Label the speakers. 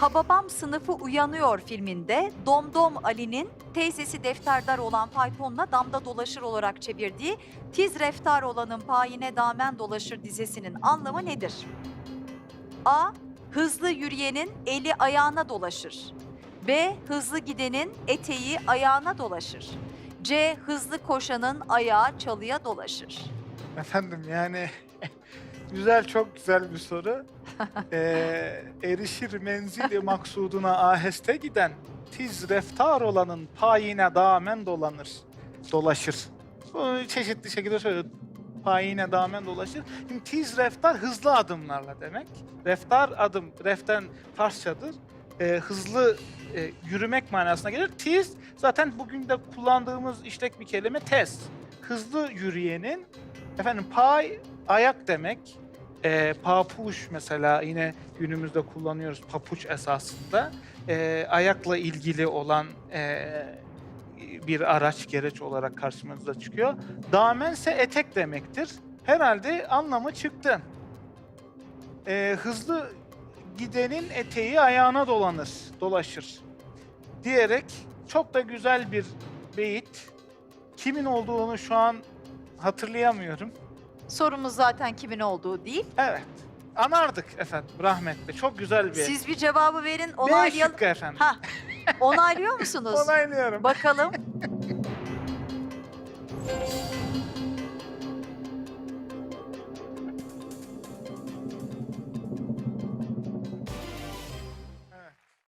Speaker 1: Hababam sınıfı uyanıyor filminde Domdom Ali'nin teyzesi defterdar olan faytonla damda dolaşır olarak çevirdiği Tiz reftar olanın payine damen dolaşır dizesinin anlamı nedir? A. Hızlı yürüyenin eli ayağına dolaşır. B. Hızlı gidenin eteği ayağına dolaşır. C. Hızlı koşanın ayağı çalıya dolaşır.
Speaker 2: Efendim yani güzel çok güzel bir soru. Ee, erişir menzili maksuduna aheste giden tiz reftar olanın payine damen dolanır, dolaşır. Bu çeşitli şekilde söylüyor. Payine damen dolaşır. Şimdi tiz reftar hızlı adımlarla demek. Reftar adım, reften Farsçadır. Ee, hızlı e, yürümek manasına gelir. Tiz zaten bugün de kullandığımız işlek bir kelime tez. Hızlı yürüyenin efendim pay ayak demek. Ee, papuç mesela yine günümüzde kullanıyoruz papuç esasında. Ee, ayakla ilgili olan ee, bir araç gereç olarak karşımıza çıkıyor. Damen ise etek demektir. Herhalde anlamı çıktı. Ee, hızlı gidenin eteği ayağına dolanır, dolaşır diyerek çok da güzel bir beyit. Kimin olduğunu şu an hatırlayamıyorum.
Speaker 1: Sorumuz zaten kimin olduğu değil.
Speaker 2: Evet. Anardık efendim rahmetli. Çok güzel bir.
Speaker 1: Siz bir cevabı verin onaylayalım.
Speaker 2: şıkkı efendim.
Speaker 1: Ha, onaylıyor musunuz?
Speaker 2: Onaylıyorum.
Speaker 1: Bakalım.